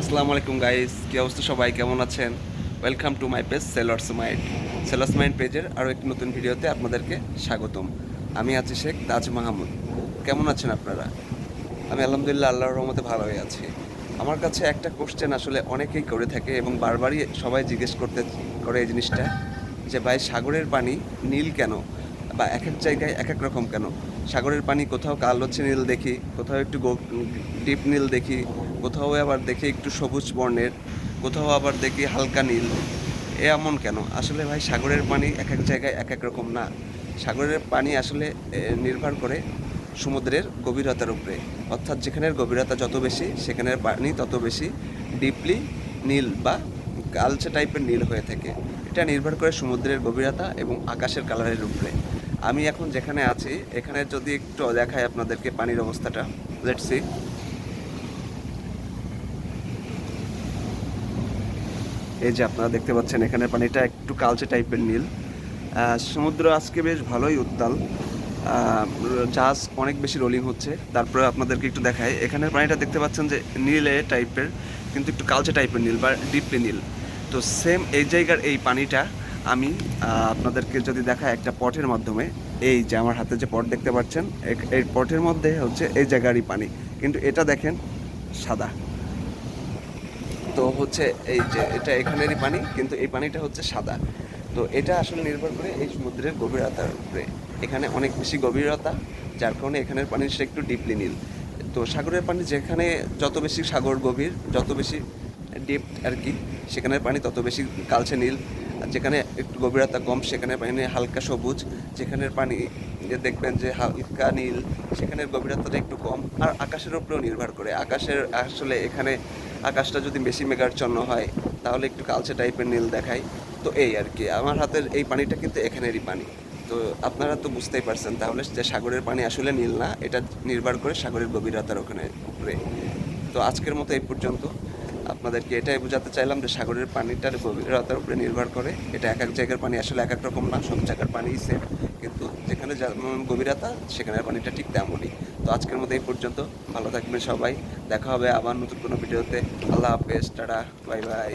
আসসালামু আলাইকুম গাইস কী অবস্থা সবাই? কেমন আছেন? Welcome to my page sellers mind sellers mind পেজের আরও একটি নতুন ভিডিওতে আপনাদেরকে স্বাগতম। আমি আছি শেখ তাজ মাহমুদ। কেমন আছেন আপনারা? আমি আলহামদুলিল্লাহ আল্লাহর রহমতে ভালোই আছি। আমার কাছে একটা কোশ্চেন আসলে অনেকেই করে থাকে এবং বারবারই সবাই জিজ্ঞেস করতে, করে এই জিনিসটা যে, ভাই, সাগরের পানি নীল কেন? বা এক এক জায়গায় এক এক রকম কেন? সাগরের পানি, কোথাও কালোচ্ছে নীল দেখি, কোথাও একটু ডিপ নীল দেখি, কোথাও আবার দেখি একটু সবুজ বর্ণের, কোথাও আবার দেখি হালকা নীল। এ এমন কেন? আসলে ভাই, সাগরের পানি এক এক জায়গায় এক এক রকম না। সাগরের পানি আসলে নির্ভর করে সমুদ্রের গভীরতার উপরে। অর্থাৎ যেখানের গভীরতা যত বেশি, সেখানের পানি তত বেশি ডিপলি নীল বা কালচে টাইপের নীল হয়ে থাকে। এটা নির্ভর করে সমুদ্রের গভীরতা এবং আকাশের কালারের উপরে। আমি এখন যেখানে আছি, এখানে যদি একটু দেখাই আপনাদেরকে পানির অবস্থাটা। লেটস এই যে আপনারা দেখতে পাচ্ছেন, এখানে পানিটা একটু কালচে টাইপের নীল। সমুদ্র আজকে বেশ ভালোই উত্তাল। জাহাজ অনেক বেশি রোলিং হচ্ছে। তারপরে আপনাদেরকে একটু দেখাই। এখানের পানিটা দেখতে পাচ্ছেন যে নীলে টাইপের, কিন্তু একটু কালচে টাইপের নীল বা ডিপলি নীল। তো সেম এই জায়গার এই পানিটা আমি আপনাদেরকে যদি দেখা একটা পটের মাধ্যমে, এই যে আমার হাতে যে পট দেখতে পাচ্ছেন এই পটের মধ্যে হচ্ছে এই জায়গারই পানি। কিন্তু এটা দেখেন, সাদা। তো হচ্ছে এই যে, এটা এখানেরই পানি, কিন্তু এই পানিটা হচ্ছে সাদা। তো এটা আসলে নির্ভর করে এই সমুদ্রের গভীরতার উপরে। এখানে অনেক বেশি গভীরতা, যার কারণে এখানের পানি সে একটু ডিপলি নীল। তো সাগরের পানি যেখানে যত বেশি সাগর গভীর, যত বেশি ডিপ আর কি, সেখানের পানি তত বেশি কালচে নীল। যেখানে একটু গভীরতা কম, সেখানে পানি হালকা সবুজ। যেখানের পানি, যে দেখবেন যে হালকা নীল, সেখানের গভীরতাটা একটু কম। আর আকাশের উপরেও নির্ভর করে। আকাশের আসলে এখানে আকাশটা যদি বেশি মেঘাচ্ছন্ন হয়, তাহলে একটু কালচে টাইপের নীল দেখায়। তো এই আর কি। আমার হাতের এই পানিটা কিন্তু এখানেরই পানি। তো আপনারা তো বুঝতেই পারছেন, তাহলে যে সাগরের পানি আসলে নীল না, এটা নির্ভর করে সাগরের গভীরতার ওখানে উপরে। তো আজকের মতো এই পর্যন্ত। আপনাদেরকে এটাই বোঝাতে চাইলাম যে সাগরের পানিটার গভীরতার উপরে নির্ভর করে। এটা এক এক জায়গার পানি আসলে এক এক রকম না, সব জায়গার পানি সেম কিন্তু যেখানে গভীরতা সেখানে পানিটা ঠিক তেমনই। তো আজকের মতো এই পর্যন্ত। ভালো থাকবেন সবাই। দেখা হবে আবার নতুন কোনো ভিডিওতে। আল্লাহ হাফেজ। টাটা। Bye bye.